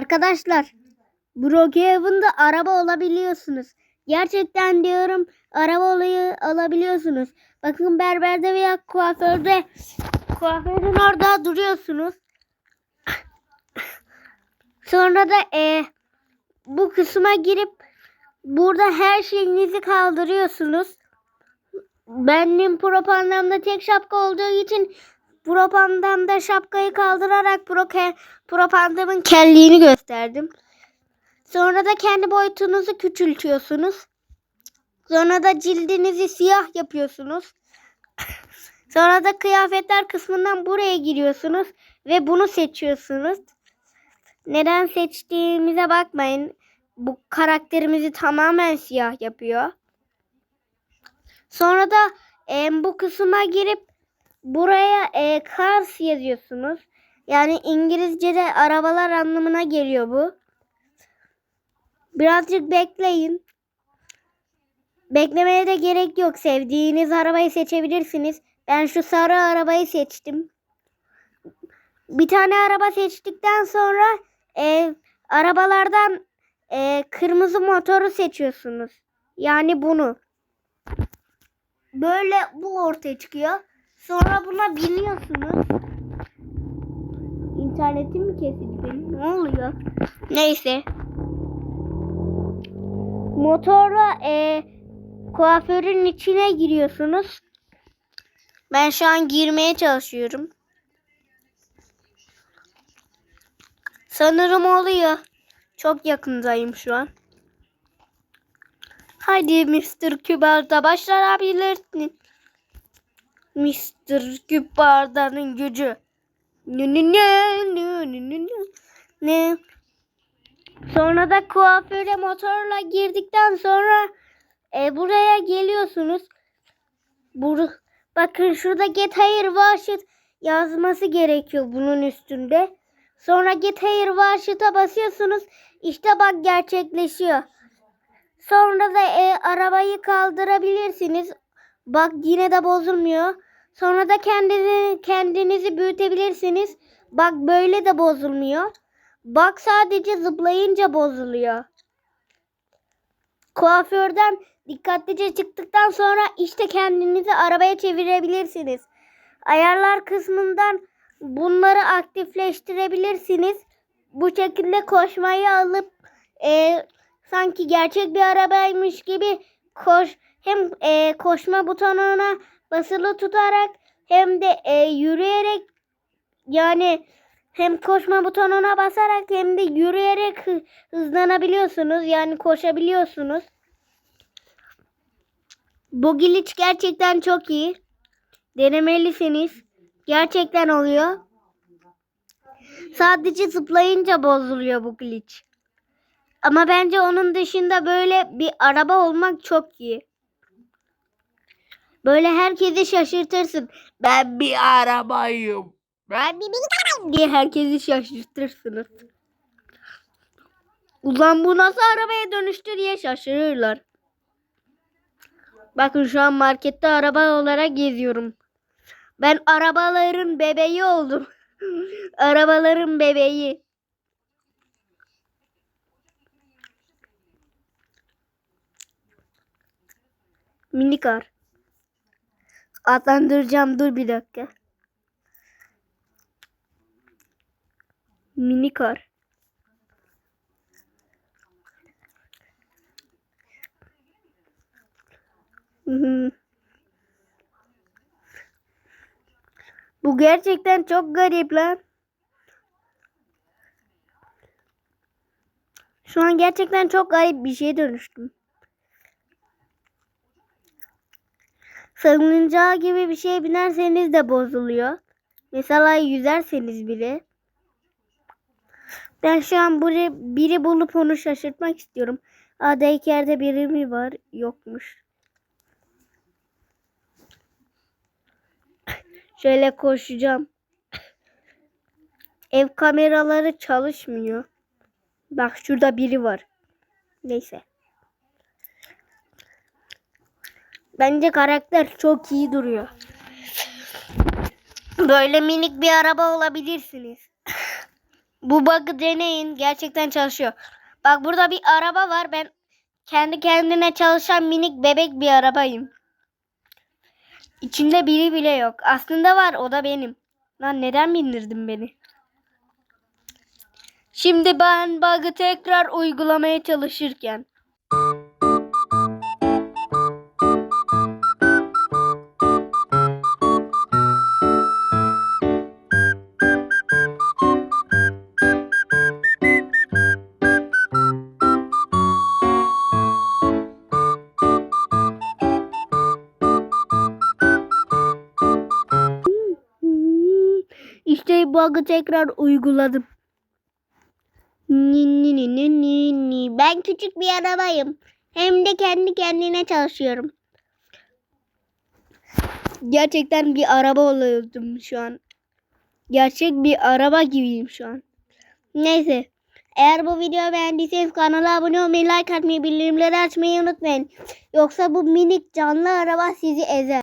Arkadaşlar Brookhaven'da araba olabiliyorsunuz. Gerçekten diyorum araba olayı alabiliyorsunuz. Bakın berberde veya kuaförde kuaförün orada duruyorsunuz. Sonra da e, bu kısma girip burada her şeyinizi kaldırıyorsunuz. Benim propagandamda tek şapka olduğu için propagandamda şapkayı kaldırarak proke, propagandamın kelliğini gösterdim. Sonra da kendi boyutunuzu küçültüyorsunuz. Sonra da cildinizi siyah yapıyorsunuz. Sonra da kıyafetler kısmından buraya giriyorsunuz ve bunu seçiyorsunuz. Neden seçtiğimize bakmayın. Bu karakterimizi tamamen siyah yapıyor. Sonra da e, bu kısma girip buraya e, cars yazıyorsunuz. Yani İngilizce'de arabalar anlamına geliyor bu. Birazcık bekleyin. Beklemeye de gerek yok. Sevdiğiniz arabayı seçebilirsiniz. Ben şu sarı arabayı seçtim. Bir tane araba seçtikten sonra e, arabalardan e, kırmızı motoru seçiyorsunuz. Yani bunu. Böyle bu ortaya çıkıyor. Sonra buna biniyorsunuz. İnternetim mi kesildi benim? Ne oluyor? Neyse. Motorla e, kuaförün içine giriyorsunuz. Ben şu an girmeye çalışıyorum. Sanırım oluyor. Çok yakındayım şu an. Hadi Mr. Kübar'da başarabilirsin. Mr. Kübar'danın gücü. Ne ne ne ne ne ne ne. Sonra da kuaföre motorla girdikten sonra e, buraya geliyorsunuz. Bur Bakın şurada Get Here Wash yazması gerekiyor bunun üstünde. Sonra Get Here Wash'a basıyorsunuz. İşte bak gerçekleşiyor. Sonra da e, arabayı kaldırabilirsiniz. Bak yine de bozulmuyor. Sonra da kendinizi, kendinizi büyütebilirsiniz. Bak böyle de bozulmuyor. Bak sadece zıplayınca bozuluyor. Kuaförden dikkatlice çıktıktan sonra işte kendinizi arabaya çevirebilirsiniz. Ayarlar kısmından bunları aktifleştirebilirsiniz. Bu şekilde koşmayı alıp e, sanki gerçek bir arabaymış gibi koş hem e, koşma butonuna basılı tutarak hem de e, yürüyerek yani hem koşma butonuna basarak hem de yürüyerek hı- hızlanabiliyorsunuz. Yani koşabiliyorsunuz. Bu glitch gerçekten çok iyi. Denemelisiniz. Gerçekten oluyor. Sadece zıplayınca bozuluyor bu glitch. Ama bence onun dışında böyle bir araba olmak çok iyi. Böyle herkesi şaşırtırsın. Ben bir arabayım. Ben bir bir diye herkesi şaşırtırsınız. Ulan bu nasıl arabaya dönüştü diye şaşırırlar. Bakın şu an markette araba olarak geziyorum. Ben arabaların bebeği oldum. arabaların bebeği. Minikar. Adlandıracağım dur bir dakika. Minikar. Bu gerçekten çok garip lan. Şu an gerçekten çok garip bir şeye dönüştüm. Salıncağı gibi bir şeye binerseniz de bozuluyor. Mesela yüzerseniz bile. Ben şu an buraya biri bulup onu şaşırtmak istiyorum. Aa dayker'de biri mi var? Yokmuş. Şöyle koşacağım. Ev kameraları çalışmıyor. Bak şurada biri var. Neyse. Bence karakter çok iyi duruyor. Böyle minik bir araba olabilirsiniz. Bu bug'ı deneyin. Gerçekten çalışıyor. Bak burada bir araba var. Ben kendi kendine çalışan minik bebek bir arabayım. İçinde biri bile yok. Aslında var o da benim. Lan neden bindirdin beni? Şimdi ben bug'ı tekrar uygulamaya çalışırken. İşte bug'ı tekrar uyguladım. Ni, ni, ni, ni, ni. Ben küçük bir arabayım. Hem de kendi kendine çalışıyorum. Gerçekten bir araba oluyordum şu an. Gerçek bir araba gibiyim şu an. Neyse. Eğer bu videoyu beğendiyseniz kanala abone olmayı, like atmayı, bildirimleri açmayı unutmayın. Yoksa bu minik canlı araba sizi ezer.